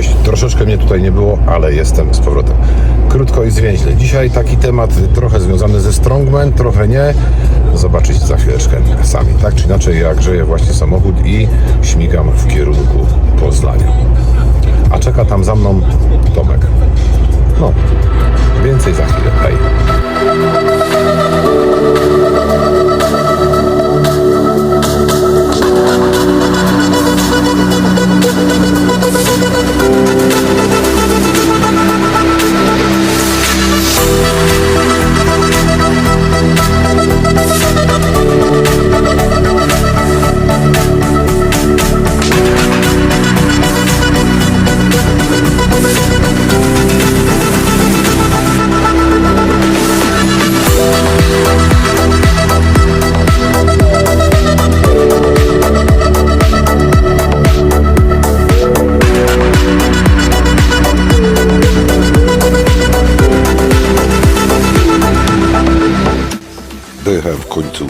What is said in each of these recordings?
Cześć, troszeczkę mnie tutaj nie było, ale jestem z powrotem. Krótko i zwięźle. Dzisiaj taki temat trochę związany ze Strongman, trochę nie. Zobaczyć za chwileczkę sami. Tak czy inaczej, ja grzeję właśnie samochód i śmigam w kierunku Poznania. A czeka tam za mną Tomek. No, więcej za chwilę. Hej.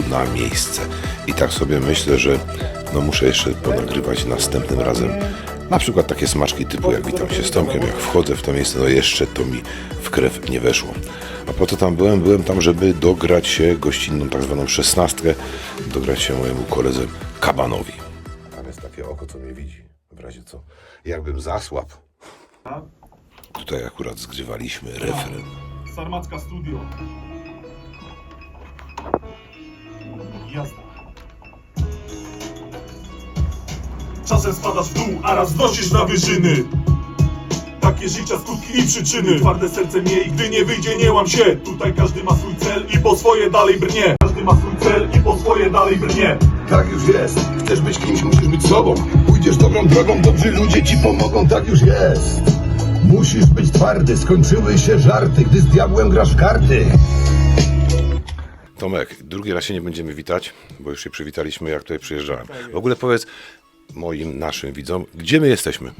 Na miejsce i tak sobie myślę, że no muszę jeszcze ponagrywać następnym razem. Na przykład takie smaczki typu jak witam się z Tomkiem, jak wchodzę w to miejsce, no jeszcze to mi w krew nie weszło. A po to tam byłem? Byłem tam, żeby dograć się gościnną tak zwaną szesnastkę, dograć się mojemu koledze Kabanowi. Tam jest takie oko, co mnie widzi, w razie co. Jakbym zasłabł. Tutaj akurat zgrywaliśmy refren. Sarmacka Studio. Jazda. Czasem spadasz w dół, a raz wnosisz na wyżyny. Takie życia skutki i przyczyny Twarde serce miej, gdy nie wyjdzie nie łam się Tutaj każdy ma swój cel i po swoje dalej brnie Każdy ma swój cel i po swoje dalej brnie Tak już jest. Chcesz być kimś, musisz być sobą. Pójdziesz dobrą drogą, dobrzy ludzie ci pomogą, tak już jest. Musisz być twardy, skończyły się żarty, gdy z diabłem grasz w karty. Tomek, drugi raz się nie będziemy witać, bo już się przywitaliśmy, jak tutaj przyjeżdżałem. W ogóle powiedz moim, naszym widzom, gdzie my jesteśmy?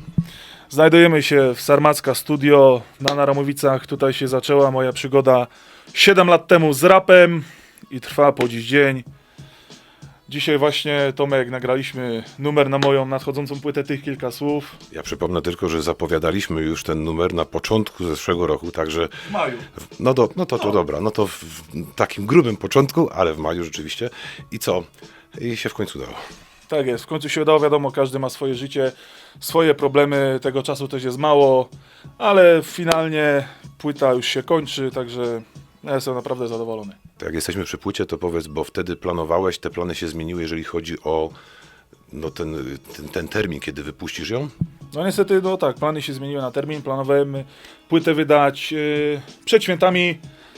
Znajdujemy się w Sarmacka Studio na Naramowicach. Tutaj się zaczęła moja przygoda 7 lat temu z rapem i trwa po dziś dzień. Dzisiaj właśnie, Tomek, nagraliśmy numer na moją nadchodzącą płytę tych kilka słów. Ja przypomnę tylko, że zapowiadaliśmy już ten numer na początku zeszłego roku, także W maju. w- no, do, no to, to dobra, no to w, w takim grubym początku, ale w maju rzeczywiście. I co? I się w końcu udało. Tak jest, w końcu się udało, wiadomo, każdy ma swoje życie, swoje problemy, tego czasu też jest mało, ale finalnie płyta już się kończy, także ja jestem naprawdę zadowolony. To jak jesteśmy przy płycie, to powiedz, bo wtedy planowałeś, te plany się zmieniły, jeżeli chodzi o no, ten, ten, ten termin, kiedy wypuścisz ją? No niestety, no tak, plany się zmieniły na termin, planowałem płytę wydać yy, przed świętami,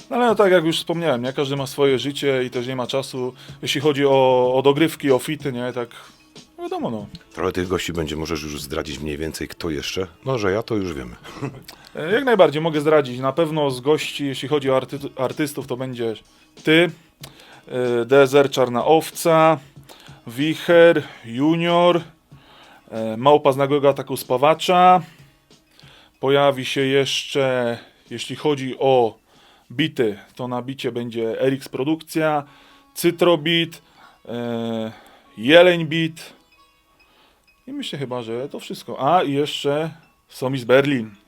no ale no tak jak już wspomniałem, nie, każdy ma swoje życie i też nie ma czasu, jeśli chodzi o, o dogrywki, o fity, nie, tak wiadomo, no. Trochę tych gości będzie, możesz już zdradzić mniej więcej, kto jeszcze? No, że ja to już wiemy. E, Jak najbardziej mogę zdradzić. Na pewno z gości, jeśli chodzi o arty artystów, to będzie ty, e, Dezer Czarna Owca, Wicher, Junior, e, Małpa z nagłego ataku spawacza. Pojawi się jeszcze, jeśli chodzi o bity, to na bicie będzie Erix Produkcja, Cytrobit, e, Jeleń Bit. I myślę chyba, że to wszystko. A i jeszcze Somis Berlin.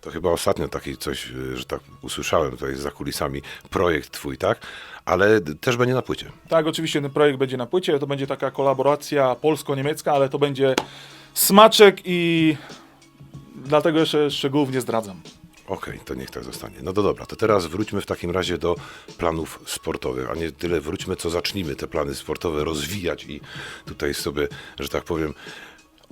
To chyba ostatnio taki coś, y, że tak usłyszałem tutaj za kulisami, projekt twój, tak? Ale też będzie na płycie. Tak, oczywiście ten projekt będzie na płycie, to będzie taka kolaboracja polsko-niemiecka, ale to będzie smaczek i dlatego jeszcze szczegółów nie zdradzam. Okej, to niech tak zostanie. No to dobra, to teraz wróćmy w takim razie do planów sportowych, a nie tyle wróćmy, co zacznijmy te plany sportowe rozwijać i tutaj sobie, że tak powiem,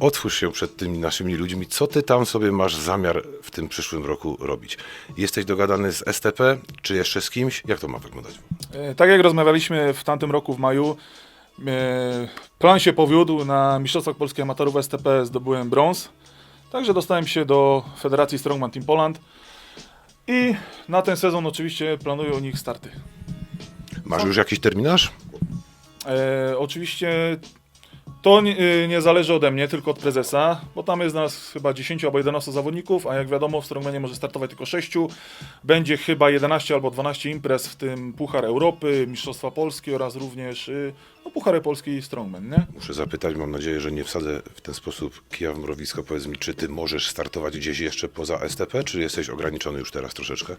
otwórz się przed tymi naszymi ludźmi, co ty tam sobie masz zamiar w tym przyszłym roku robić. Jesteś dogadany z STP, czy jeszcze z kimś? Jak to ma wyglądać? E, Tak jak rozmawialiśmy w tamtym roku w maju, e, plan się powiódł. Na Mistrzostwach Polskich Amatorów STP zdobyłem brąz. Także dostałem się do Federacji Strongman Team Poland. I na ten sezon oczywiście planuję u nich starty. Masz już jakiś terminarz? E, oczywiście To nie, y, nie zależy ode mnie, tylko od prezesa, bo tam jest nas chyba 10 albo 11 zawodników, a jak wiadomo w Strongmanie może startować tylko 6. Będzie chyba 11 albo 12 imprez, w tym Puchar Europy, Mistrzostwa Polski oraz również y, no, Puchary Polski i Strongman, nie? Muszę zapytać, mam nadzieję, że nie wsadzę w ten sposób kija w mrowisko. Powiedz mi, czy ty możesz startować gdzieś jeszcze poza STP, czy jesteś ograniczony już teraz troszeczkę? Y,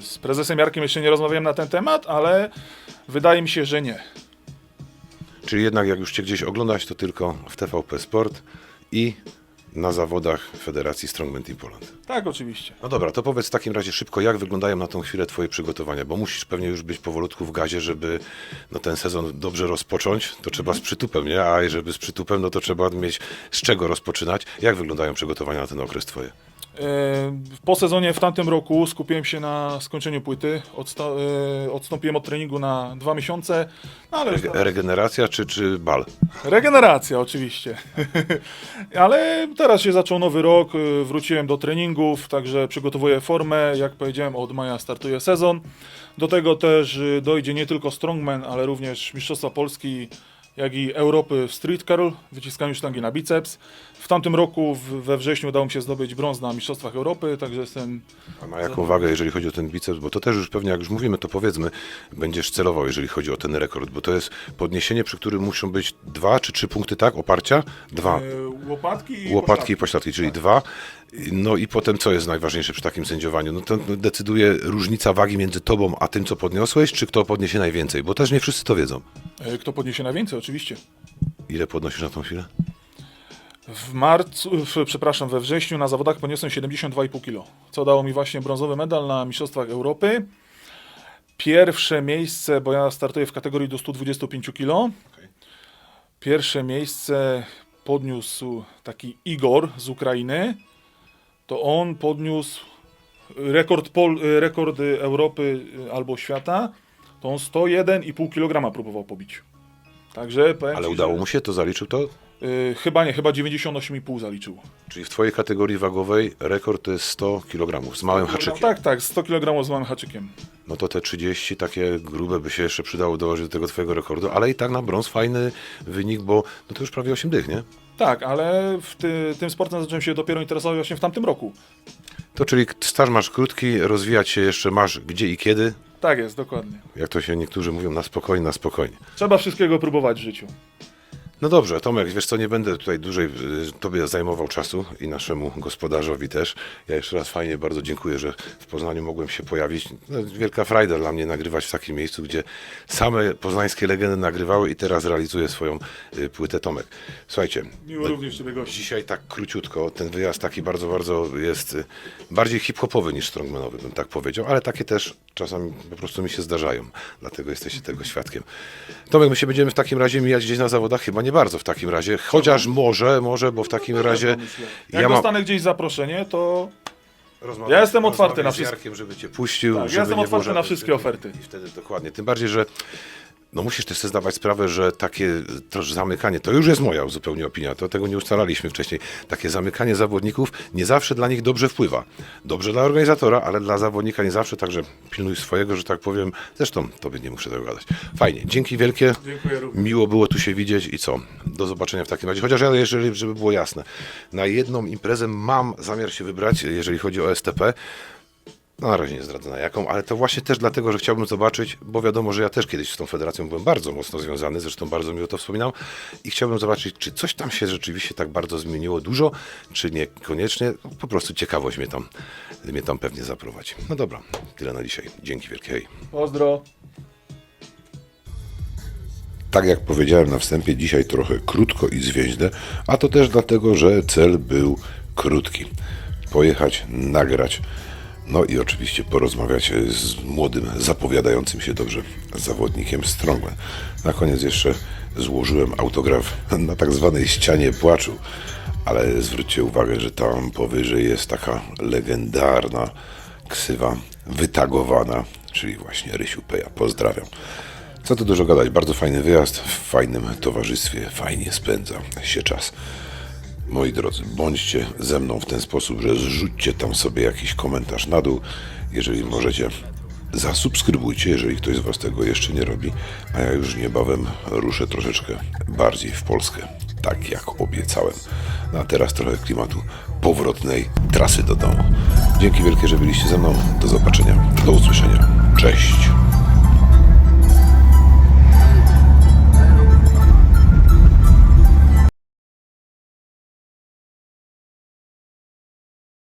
Z prezesem Jarkiem jeszcze nie rozmawiałem na ten temat, ale wydaje mi się, że nie. Czyli jednak jak już cię gdzieś oglądać, to tylko w TVP Sport i na zawodach Federacji Strongman Team Poland. Tak, oczywiście. No dobra, to powiedz w takim razie szybko, jak wyglądają na tą chwilę twoje przygotowania, bo musisz pewnie już być powolutku w gazie, żeby no, ten sezon dobrze rozpocząć, to trzeba z przytupem, nie? A żeby z przytupem, no to trzeba mieć z czego rozpoczynać. Jak wyglądają przygotowania na ten okres twoje? E, Po sezonie w tamtym roku skupiłem się na skończeniu płyty. Odsta- e, odstąpiłem od treningu na dwa miesiące, no ale Rege- Regeneracja czy, czy bal? regeneracja oczywiście. ale teraz się zaczął nowy rok, e, wróciłem do treningów, także przygotowuję formę. Jak powiedziałem, od maja startuje sezon. Do tego też dojdzie nie tylko Strongman, ale również Mistrzostwa Polski, jak i Europy w street curl, wyciskaniu sztangi na biceps. W tamtym roku w- we wrześniu udało mi się zdobyć brąz na Mistrzostwach Europy, także jestem A na jaką wagę, jeżeli chodzi o ten biceps? Bo to też już pewnie, jak już mówimy, to powiedzmy, będziesz celował, jeżeli chodzi o ten rekord, bo to jest podniesienie, przy którym muszą być dwa czy trzy punkty, tak? Oparcia? Dwa. e, łopatki i Łopatki i pośladki, czyli dwa. No i potem co jest najważniejsze przy takim sędziowaniu? No to decyduje różnica wagi między tobą a tym, co podniosłeś, czy kto podniesie najwięcej? Bo też nie wszyscy to wiedzą. E, Kto podniesie najwięcej, oczywiście. Ile podnosisz na tą chwilę? W marcu, w, przepraszam, we wrześniu na zawodach poniosłem 72,5 kg, co dało mi właśnie brązowy medal na Mistrzostwach Europy. Pierwsze miejsce, bo ja startuję w kategorii do 125 kg. Pierwsze miejsce podniósł taki Igor z Ukrainy. To on podniósł rekord, Pol, rekord Europy albo świata. To on 101,5 kg próbował pobić. Także powiem Ale ci, udało że- mu się, to zaliczył to? Y, chyba nie, chyba 98,5 zaliczył. Czyli w twojej kategorii wagowej rekord to jest 100 kg z małym haczykiem. Tak, tak, 100 kg z małym haczykiem. No to te 30 takie grube by się jeszcze przydało dołożyć do tego twojego rekordu, ale i tak na brąz fajny wynik, bo no to już prawie 8 dych, nie? Tak, ale w ty, tym sportem zacząłem się dopiero interesować właśnie w tamtym roku. To czyli staż masz krótki, rozwijać się jeszcze masz gdzie i kiedy. Tak jest, dokładnie. Jak to się niektórzy mówią, na spokojnie, na spokojnie. Trzeba wszystkiego próbować w życiu. No dobrze, Tomek, wiesz co, nie będę tutaj dłużej y, Tobie zajmował czasu i naszemu gospodarzowi też. Ja jeszcze raz fajnie bardzo dziękuję, że w Poznaniu mogłem się pojawić. No, wielka frajda dla mnie nagrywać w takim miejscu, gdzie same poznańskie legendy nagrywały i teraz realizuje swoją y, płytę Tomek. Słuchajcie, Miło również Ciebie gościć. dzisiaj tak króciutko, ten wyjazd taki bardzo, bardzo jest y, bardziej hip-hopowy niż strongmanowy, bym tak powiedział, ale takie też czasami po prostu mi się zdarzają, dlatego jesteście tego świadkiem. Tomek, my się będziemy w takim razie mijać gdzieś na zawodach? Chyba nie bardzo w takim razie, chociaż może, może, bo w takim razie Jak ja mam... dostanę gdzieś zaproszenie, to rozmawiać- Ja jestem otwarty na z wszystko. Jarkiem, żeby cię puścił. Tak, ja żeby jestem nie otwarty na żadnych- wszystkie oferty. I wtedy dokładnie. Tym bardziej, że no musisz też sobie zdawać sprawę, że takie troszkę zamykanie, to już jest moja zupełnie opinia, to tego nie ustalaliśmy wcześniej. Takie zamykanie zawodników nie zawsze dla nich dobrze wpływa. Dobrze dla organizatora, ale dla zawodnika nie zawsze, także pilnuj swojego, że tak powiem. Zresztą tobie nie muszę tego gadać. Fajnie, dzięki wielkie. Dziękuję również. Miło było tu się widzieć i co? Do zobaczenia w takim razie. Chociaż ja, jeżeli, żeby było jasne, na jedną imprezę mam zamiar się wybrać, jeżeli chodzi o STP. No, na razie nie zdradzę na jaką, ale to właśnie też dlatego, że chciałbym zobaczyć, bo wiadomo, że ja też kiedyś z tą federacją byłem bardzo mocno związany, zresztą bardzo miło to wspominam i chciałbym zobaczyć, czy coś tam się rzeczywiście tak bardzo zmieniło dużo, czy niekoniecznie. No, po prostu ciekawość mnie tam, mnie tam pewnie zaprowadzi. No dobra, tyle na dzisiaj. Dzięki wielkie, hej. Pozdro. Tak jak powiedziałem na wstępie, dzisiaj trochę krótko i zwięźle, a to też dlatego, że cel był krótki. Pojechać, nagrać, no i oczywiście porozmawiać z młodym, zapowiadającym się dobrze zawodnikiem Strongman. Na koniec jeszcze złożyłem autograf na tak zwanej ścianie płaczu, ale zwróćcie uwagę, że tam powyżej jest taka legendarna ksywa wytagowana, czyli właśnie Rysiu Peja. Pozdrawiam. Co tu dużo gadać, bardzo fajny wyjazd, w fajnym towarzystwie, fajnie spędza się czas. Moi drodzy, bądźcie ze mną w ten sposób, że zrzućcie tam sobie jakiś komentarz na dół, jeżeli możecie. Zasubskrybujcie, jeżeli ktoś z Was tego jeszcze nie robi, a ja już niebawem ruszę troszeczkę bardziej w Polskę, tak jak obiecałem. No a teraz trochę klimatu powrotnej trasy do domu. Dzięki wielkie, że byliście ze mną. Do zobaczenia, do usłyszenia. Cześć!